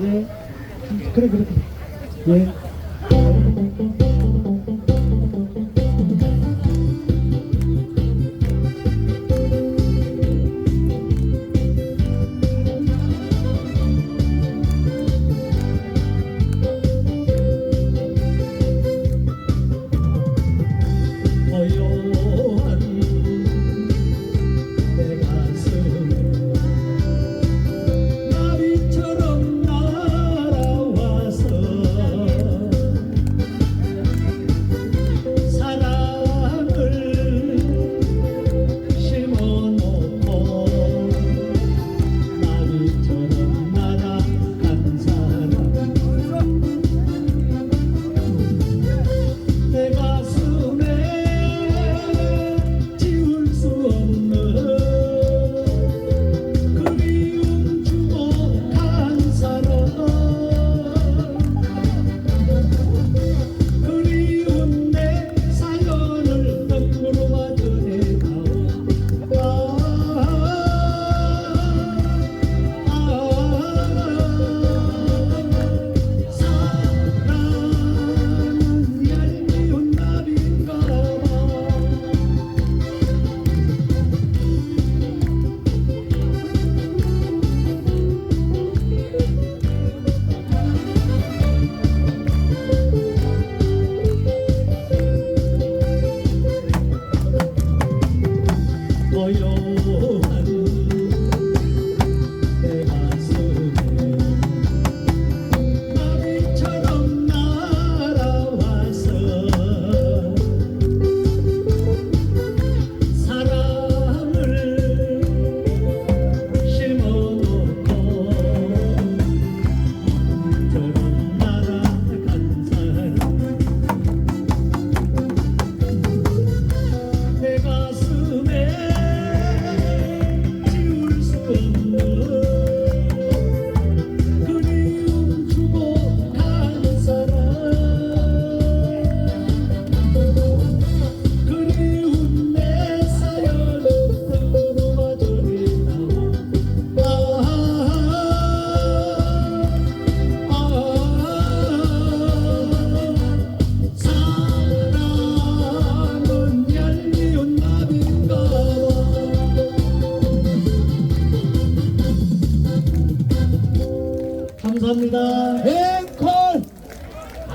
예. 그래, 그래, 그래. 예.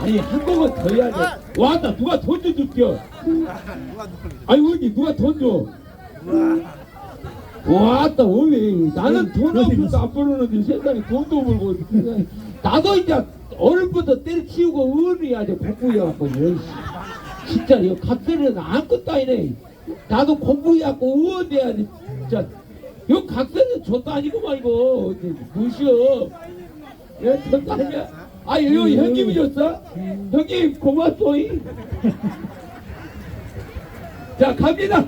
아니 한 곡은 더 해야 돼. 왔다 누가 돈 좀 줄게요. 아니 어디 누가 돈 줘? 왔다 오메 나는 돈 없어서 안 부르는데 세상에 돈도 벌고 나도 이제 어른부터 때려치우고 어른이야지 공부해갖고. 진짜 이거 각설이는 아무것도 아니네 나도 공부해갖고 의원돼야지 진짜 이거 각설은 줬도 아니고 말고 무시여 예, 줬도 아니야 아 이거 형님이 줬어? 형님 고맙소이. 자 갑니다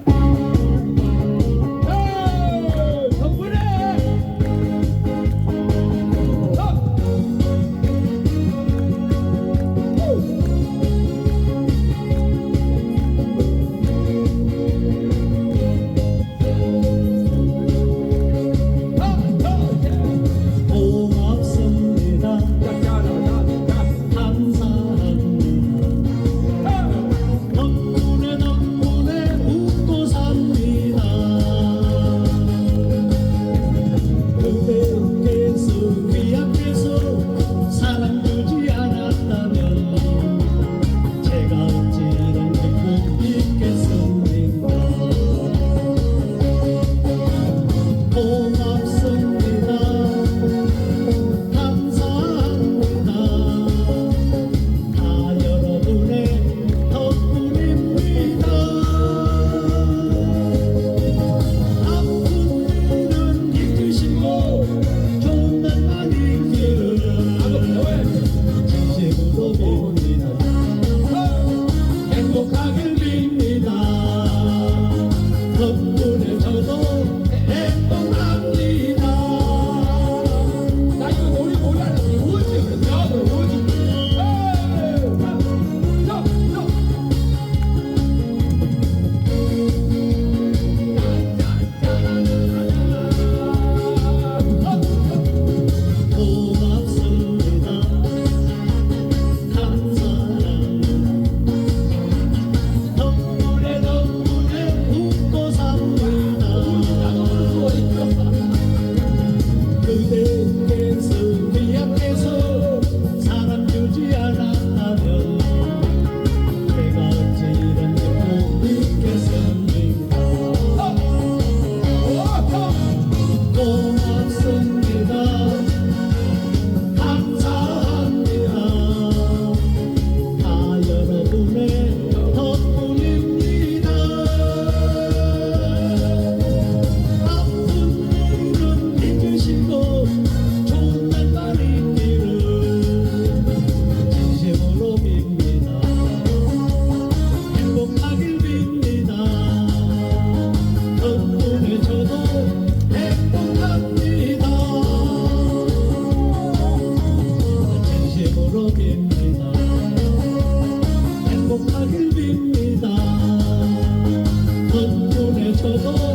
土豆